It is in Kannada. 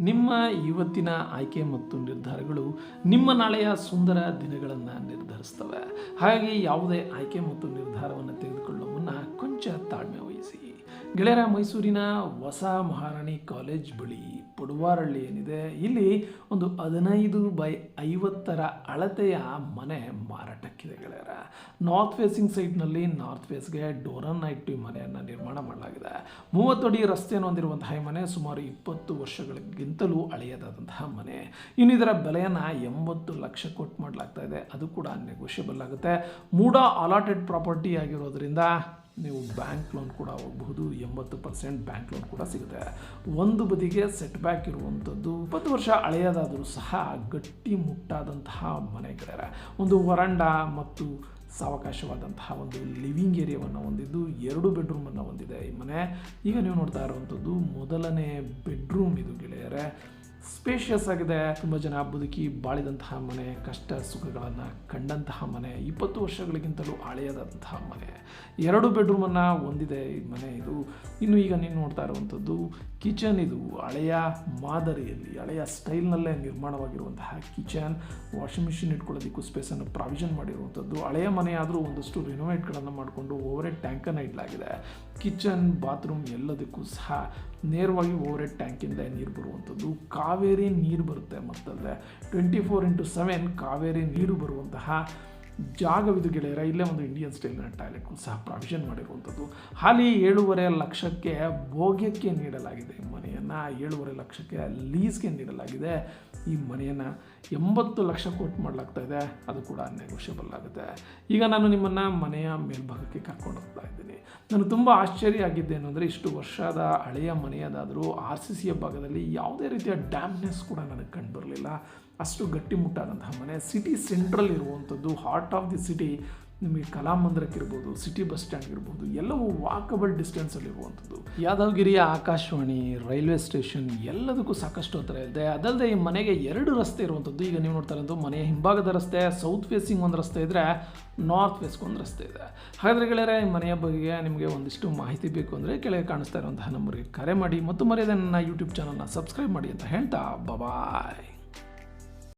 ನಿಮ್ಮ ಇವತ್ತಿನ ಆಯ್ಕೆ ಮತ್ತು ನಿರ್ಧಾರಗಳು ನಿಮ್ಮ ನಾಳೆಯ ಸುಂದರ ದಿನಗಳನ್ನು ನಿರ್ಧರಿಸ್ತವೆ. ಹಾಗಾಗಿ ಯಾವುದೇ ಆಯ್ಕೆ ಮತ್ತು ನಿರ್ಧಾರವನ್ನು ತೆಗೆದುಕೊಳ್ಳುವ ಮುನ್ನ ಕೊಂಚ ತಾಳ್ಮೆ ಗೆಳೆಯರ ಮೈಸೂರಿನ ಹೊಸ ಮಹಾರಾಣಿ ಕಾಲೇಜ್ ಬಳಿ ಪಡುವಾರಳ್ಳಿ ಏನಿದೆ, ಇಲ್ಲಿ ಒಂದು ಹದಿನೈದು ಬೈ ಐವತ್ತರ ಅಳತೆಯ ಮನೆ ಮಾರಾಟಕ್ಕಿದೆ ಗೆಳೆಯರ. ನಾರ್ತ್ ಫೇಸಿಂಗ್ ಸೈಟ್ನಲ್ಲಿ ನಾರ್ತ್ ಫೇಸ್ಗೆ ಡೋರನ್ ಐಟಿ ಮನೆಯನ್ನು ನಿರ್ಮಾಣ ಮಾಡಲಾಗಿದೆ. ಮೂವತ್ತಡಿ ರಸ್ತೆಯನ್ನು ಹೊಂದಿರುವಂತಹ ಈ ಮನೆ ಸುಮಾರು ಇಪ್ಪತ್ತು ವರ್ಷಗಳಿಗಿಂತಲೂ ಹಳೆಯದಾದಂತಹ ಮನೆ. ಇನ್ನು ಇದರ ಬೆಲೆಯನ್ನು ಎಂಬತ್ತು ಲಕ್ಷ ಕೊಟ್ಟು ಮಾಡಲಾಗ್ತಾ ಇದೆ. ಅದು ಕೂಡ ನೆಗೋಷಿಯಬಲ್ ಆಗುತ್ತೆ. ಮೂಡ ಅಲಾಟೆಡ್ ಪ್ರಾಪರ್ಟಿ ಆಗಿರೋದ್ರಿಂದ ನೀವು ಬ್ಯಾಂಕ್ ಲೋನ್ ಕೂಡ ಹೋಗಬಹುದು, ಎಂಬತ್ತು ಪರ್ಸೆಂಟ್ ಬ್ಯಾಂಕ್ ಲೋನ್ ಕೂಡ ಸಿಗುತ್ತೆ. ಒಂದು ಬದಿಗೆ ಸೆಟ್ ಬ್ಯಾಕ್ ಇರುವಂಥದ್ದು ಇಪ್ಪತ್ತು ವರ್ಷ ಹಳೆಯದಾದರೂ ಸಹ ಗಟ್ಟಿ ಮುಟ್ಟಾದಂತಹ ಮನೆಗಳೇ ಒಂದು ವರಂಡ ಮತ್ತು ಸಾವಕಾಶವಾದಂತಹ ಒಂದು ಲಿವಿಂಗ್ ಏರಿಯಾವನ್ನು ಹೊಂದಿದ್ದು, ಎರಡು ಬೆಡ್ರೂಮನ್ನು ಹೊಂದಿದೆ ಈ ಮನೆ. ಈಗ ನೀವು ನೋಡ್ತಾ ಇರುವಂಥದ್ದು, ಮೊದಲನೇ ಬೆಡ್ರೂಮ್ ಇದು ಗೆಳೆಯರೆ. ಸ್ಪೇಷಿಯಸ್ ಆಗಿದೆ. ತುಂಬ ಜನ ಬದುಕಿ ಬಾಳಿದಂತಹ ಮನೆ, ಕಷ್ಟ ಸುಖಗಳನ್ನು ಕಂಡಂತಹ ಮನೆ, ಇಪ್ಪತ್ತು ವರ್ಷಗಳಿಗಿಂತಲೂ ಹಳೆಯದಂತಹ ಮನೆ. ಎರಡು ಬೆಡ್ರೂಮನ್ನು ಹೊಂದಿದೆ ಈ ಮನೆ ಇದು. ಇನ್ನು ಈಗ ನೀವು ನೋಡ್ತಾ ಇರುವಂಥದ್ದು ಕಿಚನ್ ಇದು. ಹಳೆಯ ಮಾದರಿಯಲ್ಲಿ, ಹಳೆಯ ಸ್ಟೈಲ್ನಲ್ಲೇ ನಿರ್ಮಾಣವಾಗಿರುವಂತಹ ಕಿಚನ್ ವಾಷಿಂಗ್ ಮಿಷಿನ್ ಇಟ್ಕೊಳ್ಳೋದಕ್ಕೂ ಸ್ಪೇಸನ್ನು ಪ್ರಾವಿಷನ್ ಮಾಡಿರುವಂಥದ್ದು. ಹಳೆಯ ಮನೆ ಆದರೂ ಒಂದಷ್ಟು ರಿನೋವೇಟ್ಗಳನ್ನು ಮಾಡಿಕೊಂಡು ಓವರ್ ಟ್ಯಾಂಕನ್ನು ಇಡಲಾಗಿದೆ. ಕಿಚನ್ ಬಾತ್ರೂಮ್ ಎಲ್ಲದಕ್ಕೂ ಸಹ ನೇರವಾಗಿ ಓವರ್ ಟ್ಯಾಂಕಿಂದ ನೀರು ಬರುವಂಥದ್ದು. ಕಾವೇರಿ ನೀರು ಬರುತ್ತೆ ಮತ್ತಲ್ಲೇ. Twenty four into seven Kaveri ನೀರು ಬರುವಂತಹ ಜಾಗವಿದು ಗೆಳೆಯರ, ಇಲ್ಲೇ ಒಂದು ಇಂಡಿಯನ್ ಸ್ಟೈಲ್ನ ಟಾಯ್ಲೆಟ್ಗೂ ಸಹ ಪ್ರಾವಿಷನ್ ಮಾಡಿರುವಂಥದ್ದು. ಹಾಲಿ ಏಳೂವರೆ ಲಕ್ಷಕ್ಕೆ ಭೋಗ್ಯಕ್ಕೆ ನೀಡಲಾಗಿದೆ ಈ ಮನೆಯನ್ನು ಏಳುವರೆ ಲಕ್ಷಕ್ಕೆ ಲೀಸ್ಗೆ ನೀಡಲಾಗಿದೆ. ಈ ಮನೆಯನ್ನು ಎಂಬತ್ತು ಲಕ್ಷ ಕೊಟ್ಟು ಮಾಡಲಾಗ್ತಾ ಇದೆ. ಅದು ಕೂಡ ನೆಗೋಷಿಯಬಲ್ ಆಗುತ್ತೆ. ಈಗ ನಾನು ನಿಮ್ಮನ್ನು ಮನೆಯ ಮೇಲ್ಭಾಗಕ್ಕೆ ಕರ್ಕೊಂಡು ಹೋಗ್ತಾ ಇದ್ದೀನಿ. ನಾನು ತುಂಬ ಆಶ್ಚರ್ಯ ಆಗಿದ್ದೇನು ಅಂದರೆ ಇಷ್ಟು ವರ್ಷದ ಹಳೆಯ ಮನೆಯದಾದರೂ ಆರ್ ಸಿ ಸಿಯ ಭಾಗದಲ್ಲಿ ಯಾವುದೇ ರೀತಿಯ ಡ್ಯಾಮ್ನೆಸ್ ಕೂಡ ನನಗೆ ಕಂಡು ಬರಲಿಲ್ಲ ಅಷ್ಟು ಗಟ್ಟಿಮುಟ್ಟಾದಂತಹ ಮನೆ. ಸಿಟಿ ಸೆಂಟ್ರಲ್ ಇರುವಂಥದ್ದು ಹಾರ್ಟ್ ಆಫ್ ದಿ ಸಿಟಿ ನಿಮಗೆ ಕಲಾಮಂದಿರಕ್ಕಿರ್ಬೋದು ಸಿಟಿ ಬಸ್ ಸ್ಟ್ಯಾಂಡ್ ಇರ್ಬೋದು ಎಲ್ಲವೂ ವಾಕಬಲ್ ಡಿಸ್ಟೆನ್ಸಲ್ಲಿ ಇರುವಂಥದ್ದು ಯಾದವಗಿರಿಯ ಆಕಾಶವಾಣಿ, ರೈಲ್ವೆ ಸ್ಟೇಷನ್ ಎಲ್ಲದಕ್ಕೂ ಸಾಕಷ್ಟು ಹತ್ರ ಇದೆ ಅದಲ್ಲದೆ ಈ ಮನೆಗೆ ಎರಡು ರಸ್ತೆ ಇರುವಂಥದ್ದು. ಈಗ ನೀವು ನೋಡ್ತಾರೆ ಇರೋದು ಮನೆಯ ಹಿಂಭಾಗದ ರಸ್ತೆ ಸೌತ್ ಫೇಸಿಂಗ್ ಒಂದು ರಸ್ತೆ ಇದ್ದರೆ ನಾರ್ತ್ ಫೇಸ್ಗೆ ಒಂದು ರಸ್ತೆ ಇದೆ. ಹಾಗಾದರೆ ಗೆಳೆಯರೆ, ಈ ಮನೆಯ ಬಗ್ಗೆ ನಿಮಗೆ ಒಂದಿಷ್ಟು ಮಾಹಿತಿ ಬೇಕು ಅಂದರೆ ಕೆಳಗೆ ಕಾಣಿಸ್ತಾ ಇರುವಂತಹ ನಂಬರ್ಗೆ ಕರೆ ಮಾಡಿ. ಮತ್ತು ಮರ್ಯಾದೆ ನನ್ನ ಯೂಟ್ಯೂಬ್ ಚಾನಲ್ನ ಸಬ್ಸ್ಕ್ರೈಬ್ ಮಾಡಿ ಅಂತ ಹೇಳ್ತಾ ಬಾಯ್